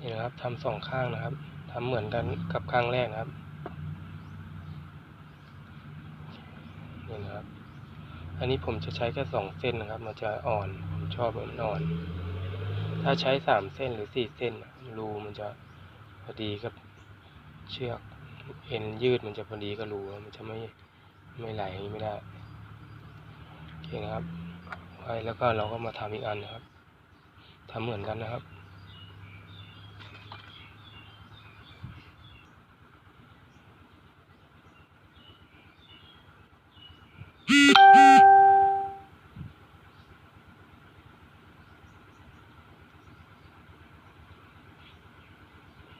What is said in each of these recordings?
นี่นะครับทำสองข้างนะครับทำเหมือนกันกับข้างแรกนะครับนี่นะครับ อันนี้ผมจะใช้แค่สองเส้นนะครับ มันจะอ่อนผมชอบมันอ่อน ถ้าใช้สามเส้นหรือสี่เส้นรูมันจะพอดีกับเชือกเอ็นยืดมันจะพอดีกับรูมันจะไม่ไม่ไหลไม่ได้โอเคนะครับไว้แล้วก็เราก็มาทำอีกอันนะครับทำเหมือนกันนะครับ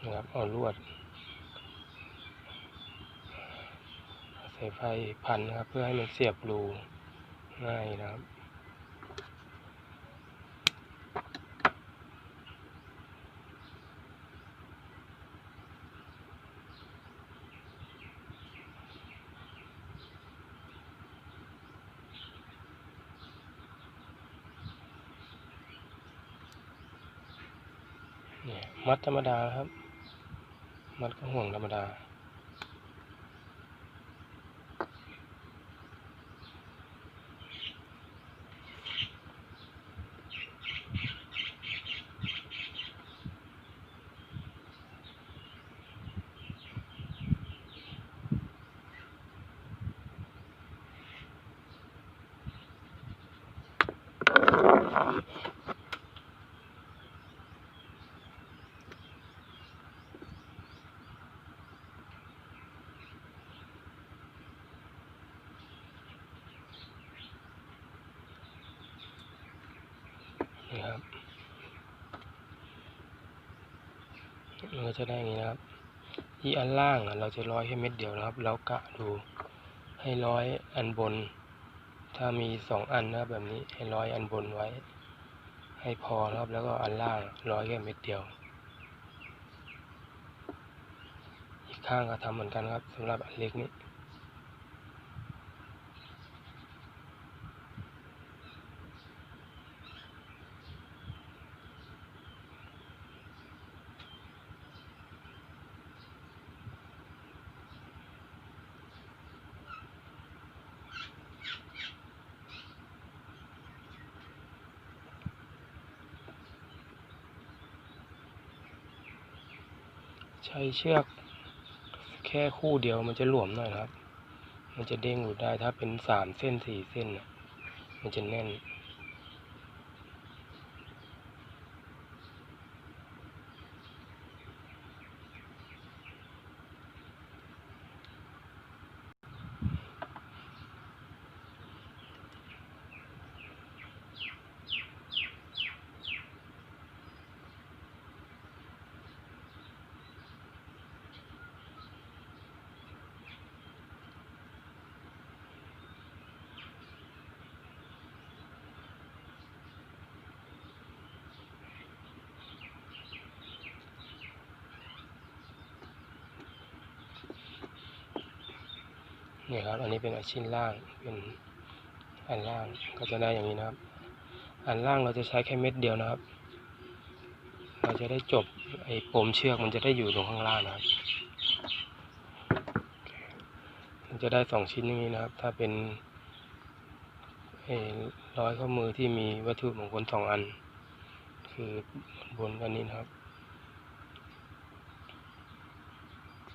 นะครับเอาลวดใส่ไฟพันนะครับ เพื่อให้มันเสียบรูง่ายนะครับเนี่ยมัดธรรมดาครับ มันก็ห่วงธรรมดา นี่ครับมันก็จะได้อย่างนี้นะครับ ที่อันล่างเราจะร้อยแค่เม็ดเดียวนะครับ แล้วกะดูให้ร้อยอันบน ถ้ามีสองอันนะครับแบบนี้ให้ร้อยอันบนไว้ ให้พอนะครับ แล้วก็อันล่างร้อยแค่เม็ดเดียว อีกข้างก็ทำเหมือนกันครับสำหรับอันเล็กนี้ ใช้เชือกแค่คู่เดียวมันจะหลวมหน่อยนะครับ มันจะเด้งหลุดได้ถ้าเป็นสามเส้นสี่เส้นน่ะมันจะแน่น นี่ครับ อันนี้เป็นชิ้นล่าง เป็นอันล่าง ก็จะได้อย่างนี้นะครับ อันล่างเราจะใช้แค่เม็ดเดียวนะครับ เราจะได้จบไอ้ปมเชือกมันจะได้อยู่ตรงข้างล่างนะครับ มันจะได้สองชิ้นอย่างนี้นะครับ ถ้าเป็นไอ้ร้อยข้อมือที่มีวัตถุมงคลสองอัน คือบนอันนี้นะครับ